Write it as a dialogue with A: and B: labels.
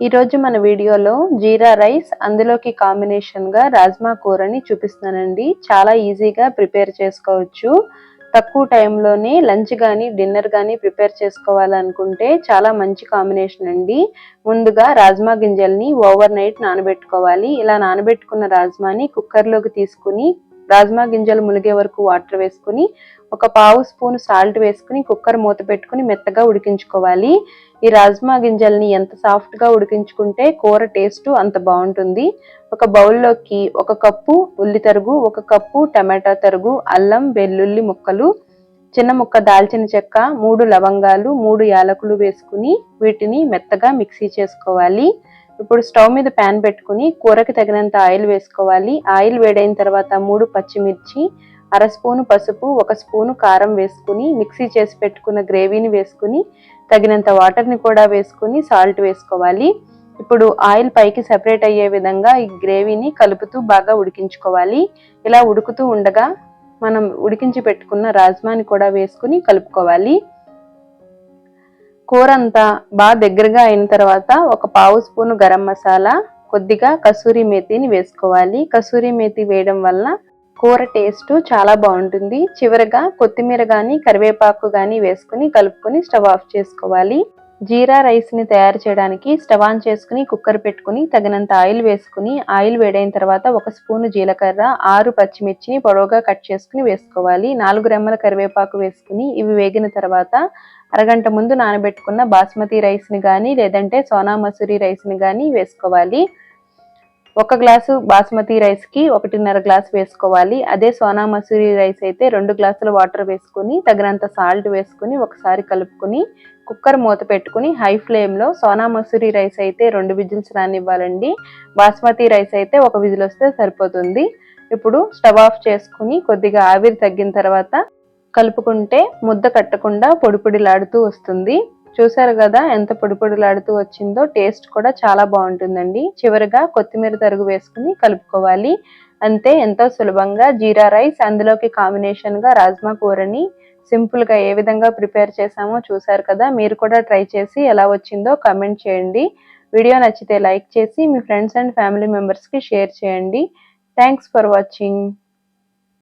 A: ఈరోజు మన వీడియోలో జీరా రైస్ అందులోకి కాంబినేషన్గా రాజ్మా కూరని చూపిస్తున్నానండి. చాలా ఈజీగా ప్రిపేర్ చేసుకోవచ్చు. తక్కువ టైంలోనే లంచ్ కానీ డిన్నర్ కానీ ప్రిపేర్ చేసుకోవాలనుకుంటే చాలా మంచి కాంబినేషన్ అండి. ముందుగా రాజ్మా గింజల్ని ఓవర్ నైట్ నానబెట్టుకోవాలి. ఇలా నానబెట్టుకున్న రాజ్మాని కుక్కర్లోకి తీసుకుని రాజ్మా గింజలు మునిగే వరకు వాటర్ వేసుకుని ఒక పావు స్పూన్ సాల్ట్ వేసుకుని కుక్కర్ మూత పెట్టుకుని మెత్తగా ఉడికించుకోవాలి. ఈ రాజ్మా గింజల్ని ఎంత సాఫ్ట్గా ఉడికించుకుంటే కూర టేస్ట్ అంత బాగుంటుంది. ఒక బౌల్లోకి ఒక కప్పు ఉల్లి తరుగు ఒక కప్పు టమాటా తరుగు అల్లం వెల్లుల్లి ముక్కలు చిన్న ముక్క దాల్చిన చెక్క మూడు లవంగాలు మూడు యాలకులు వేసుకుని వీటిని మెత్తగా మిక్సీ చేసుకోవాలి. ఇప్పుడు స్టవ్ మీద ప్యాన్ పెట్టుకుని కూరకి తగినంత ఆయిల్ వేసుకోవాలి. ఆయిల్ వేడైన తర్వాత మూడు పచ్చిమిర్చి అర స్పూను పసుపు ఒక స్పూను కారం వేసుకుని మిక్సీ చేసి పెట్టుకున్న గ్రేవీని వేసుకుని తగినంత వాటర్ని కూడా వేసుకుని సాల్ట్ వేసుకోవాలి. ఇప్పుడు ఆయిల్ పైకి సెపరేట్ అయ్యే విధంగా ఈ గ్రేవీని కలుపుతూ బాగా ఉడికించుకోవాలి. ఇలా ఉడుకుతూ ఉండగా మనం ఉడికించి పెట్టుకున్న రాజ్మాని కూడా వేసుకుని కలుపుకోవాలి. కూర అంతా బాగా దగ్గరగా అయిన తర్వాత ఒక పావు స్పూను గరం మసాలా కొద్దిగా కసూరి మేతిని వేసుకోవాలి. కసూరి మేతి వేయడం వల్ల కూర టేస్ట్ చాలా బాగుంటుంది. చివరగా కొత్తిమీర కానీ కరివేపాకు కానీ వేసుకుని కలుపుకొని స్టవ్ ఆఫ్ చేసుకోవాలి. జీరా రైస్ని తయారు చేయడానికి స్టవ్ ఆన్ చేసుకుని కుక్కర్ పెట్టుకుని తగినంత ఆయిల్ వేసుకుని ఆయిల్ వేడైన తర్వాత ఒక స్పూను జీలకర్ర ఆరు పచ్చిమిర్చిని పొడవుగా కట్ చేసుకుని వేసుకోవాలి. నాలుగు రెమ్మల కరివేపాకు వేసుకుని ఇవి వేగిన తర్వాత అరగంట ముందు నానబెట్టుకున్న బాస్మతి రైస్ని కానీ లేదంటే సోనా మసూరి రైస్ని కానీ వేసుకోవాలి. ఒక గ్లాసు బాస్మతి రైస్కి ఒకటిన్నర గ్లాస్ వేసుకోవాలి. అదే సోనా మసూరి రైస్ అయితే రెండు గ్లాసుల వాటర్ వేసుకుని తగినంత సాల్ట్ వేసుకుని ఒకసారి కలుపుకొని కుక్కర్ మూత పెట్టుకుని హై ఫ్లేమ్లో సోనా మసూరి రైస్ అయితే రెండు విజిల్స్ రానివ్వాలండి. బాస్మతి రైస్ అయితే ఒక విజిల్ వస్తే సరిపోతుంది. ఇప్పుడు స్టవ్ ఆఫ్ చేసుకుని కొద్దిగా ఆవిరి తగ్గిన తర్వాత కలుపుకుంటే ముద్ద కట్టకుండా పొడిపొడిలాడుతూ వస్తుంది. చూసారు కదా ఎంత పొడిపొడిలాడుతూ వచ్చిందో టేస్ట్ కూడా చాలా బాగుంటుందండి. చివరిగా కొత్తిమీర తరుగు వేసుకుని కలుపుకోవాలి. అంతే ఎంతో సులభంగా జీరా రైస్ అందులోకి కాంబినేషన్గా రాజ్మా కూరని సింపుల్గా ఏ విధంగా ప్రిపేర్ చేసామో చూసారు కదా. మీరు కూడా ట్రై చేసి ఎలా వచ్చిందో కమెంట్ చేయండి. వీడియో నచ్చితే లైక్ చేసి మీ ఫ్రెండ్స్ అండ్ ఫ్యామిలీ మెంబర్స్కి షేర్ చేయండి. Thanks for watching.